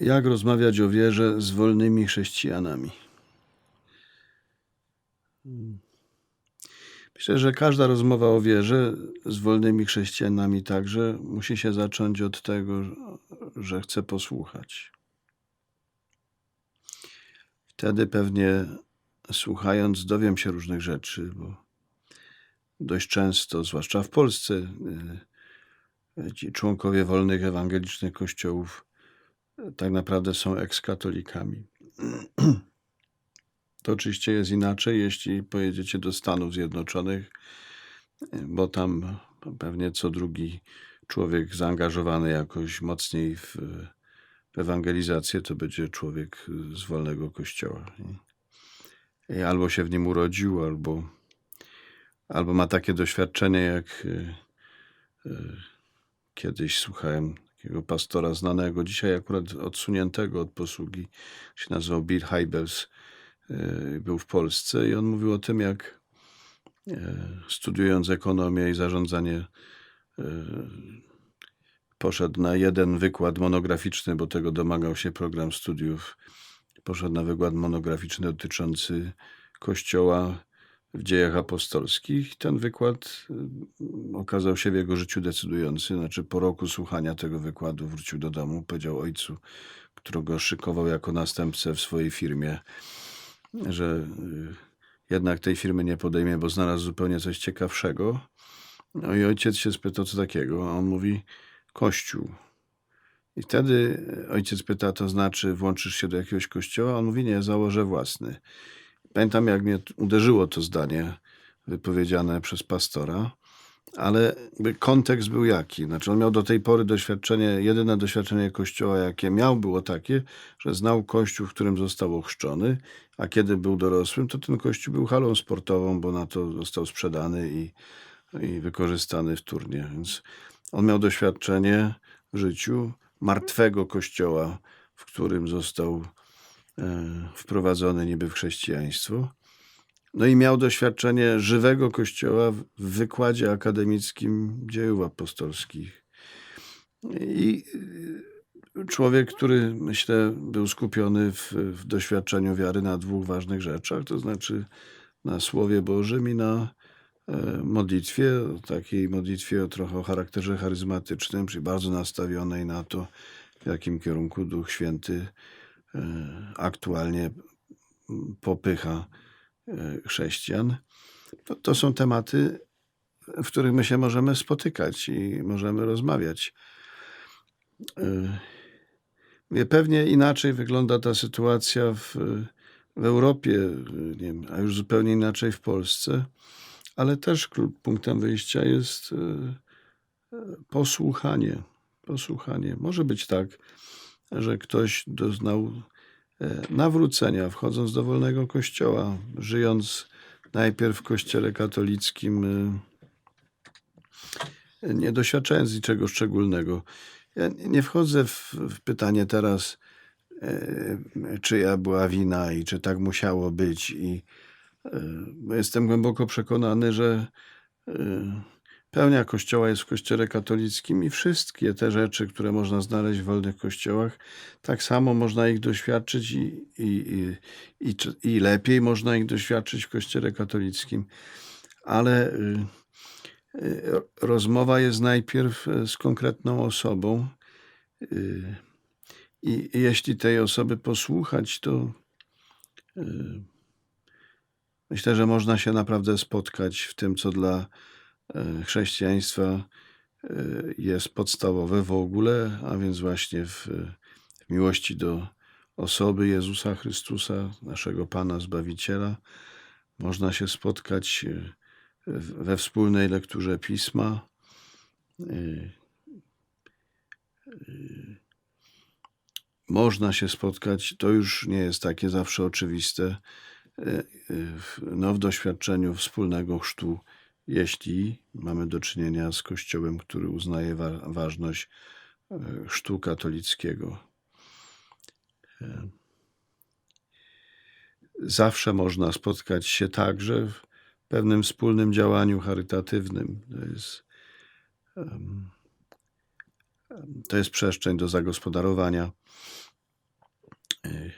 Jak rozmawiać o wierze z wolnymi chrześcijanami? Myślę, że każda rozmowa o wierze z wolnymi chrześcijanami także musi się zacząć od tego, że chcę posłuchać. Wtedy pewnie słuchając dowiem się różnych rzeczy, bo dość często, zwłaszcza w Polsce, y, ci członkowie wolnych ewangelicznych kościołów tak naprawdę są ekskatolikami. To oczywiście jest inaczej, jeśli pojedziecie do Stanów Zjednoczonych, bo tam pewnie co drugi człowiek zaangażowany jakoś mocniej w, w ewangelizację to będzie człowiek z wolnego kościoła. Albo się w nim urodził, albo, albo ma takie doświadczenie, jak y, y, kiedyś słuchałem takiego pastora znanego, dzisiaj akurat odsuniętego od posługi, się nazywał Bill Hybels, y, był w Polsce i on mówił o tym, jak studiując ekonomię i zarządzanie poszedł na jeden wykład monograficzny, bo tego domagał się program studiów. Poszedł na wykład monograficzny dotyczący Kościoła w dziejach apostolskich. Ten wykład y, okazał się w jego życiu decydujący. Znaczy, po roku słuchania tego wykładu wrócił do domu, powiedział ojcu, którego szykował jako następcę w swojej firmie, że y, jednak tej firmy nie podejmie, bo znalazł zupełnie coś ciekawszego. No i ojciec się spytał, co takiego. A on mówi, Kościół. I wtedy ojciec pyta, to znaczy włączysz się do jakiegoś kościoła? On mówi, nie, założę własny. Pamiętam, jak mnie uderzyło to zdanie wypowiedziane przez pastora, ale kontekst był jaki? Znaczy on miał do tej pory doświadczenie, jedyne doświadczenie kościoła, jakie miał, było takie, że znał kościół, w którym został ochrzczony, a kiedy był dorosłym, to ten kościół był halą sportową, bo na to został sprzedany i, i wykorzystany w turnie. Więc on miał doświadczenie w życiu martwego kościoła, w którym został wprowadzony niby w chrześcijaństwo. No i miał doświadczenie żywego kościoła w wykładzie akademickim dziejów apostolskich. I e, człowiek, który myślę był skupiony w, w doświadczeniu wiary na dwóch ważnych rzeczach, to znaczy na Słowie Bożym i na E, modlitwie, takiej modlitwie o trochę o charakterze charyzmatycznym, czyli bardzo nastawionej na to, w jakim kierunku Duch Święty e, aktualnie popycha e, chrześcijan. To, to są tematy, w których my się możemy spotykać i możemy rozmawiać. Pewnie inaczej wygląda ta sytuacja w, w Europie, wiem, a już zupełnie inaczej w Polsce ale też punktem wyjścia jest e, e, posłuchanie. Posłuchanie. Może być tak, że ktoś doznał e, nawrócenia, wchodząc do wolnego kościoła, żyjąc najpierw w kościele katolickim, nie doświadczając niczego szczególnego. Ja nie wchodzę w, w pytanie teraz, czyja była wina i czy tak musiało być i jestem głęboko przekonany, że e, pełnia Kościoła jest w Kościele katolickim i wszystkie te rzeczy, które można znaleźć w wolnych kościołach, tak samo można ich doświadczyć i, i, i, i lepiej można ich doświadczyć w Kościele katolickim. Ale e, e, rozmowa jest najpierw z konkretną osobą. I jeśli tej osoby posłuchać, to Myślę, że można się naprawdę spotkać w tym, co dla chrześcijaństwa e, jest podstawowe w ogóle, a więc właśnie w, w miłości do osoby Jezusa Chrystusa, naszego Pana Zbawiciela. Można się spotkać e, we wspólnej lekturze pisma. Można się spotkać, to już nie jest takie zawsze oczywiste, no, w doświadczeniu wspólnego chrztu, jeśli mamy do czynienia z Kościołem, który uznaje wa ważność e, chrztu katolickiego. E, zawsze można spotkać się także w pewnym wspólnym działaniu charytatywnym. To jest, to jest przestrzeń do zagospodarowania Y,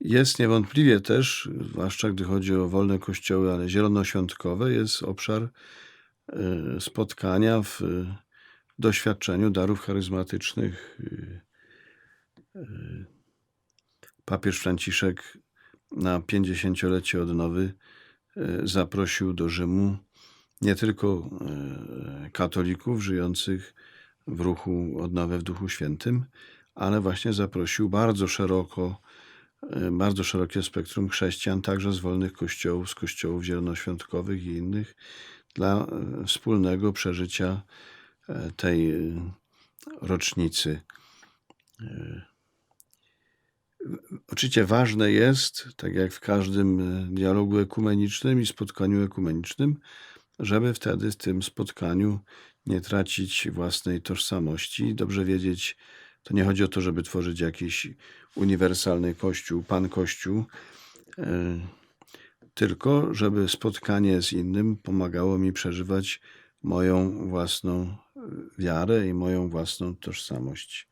Jest niewątpliwie też, zwłaszcza gdy chodzi o wolne kościoły, ale zielonoświątkowe, jest obszar y, spotkania w y, doświadczeniu darów charyzmatycznych. Y, Papież Franciszek na 50-lecie odnowy zaprosił do Rzymu nie tylko katolików żyjących w ruchu odnowę w Duchu Świętym, ale właśnie zaprosił bardzo szeroko, bardzo szerokie spektrum chrześcijan, także z wolnych kościołów, z kościołów zielonoświątkowych i innych, dla y, wspólnego przeżycia y, tej rocznicy. Oczywiście ważne jest, tak jak w każdym dialogu ekumenicznym i spotkaniu ekumenicznym, żeby wtedy w tym spotkaniu nie tracić własnej tożsamości. Dobrze wiedzieć, to nie chodzi o to, żeby tworzyć jakiś uniwersalny kościół, pan kościół, y, tylko żeby spotkanie z innym pomagało mi przeżywać moją własną y, wiarę i moją własną tożsamość.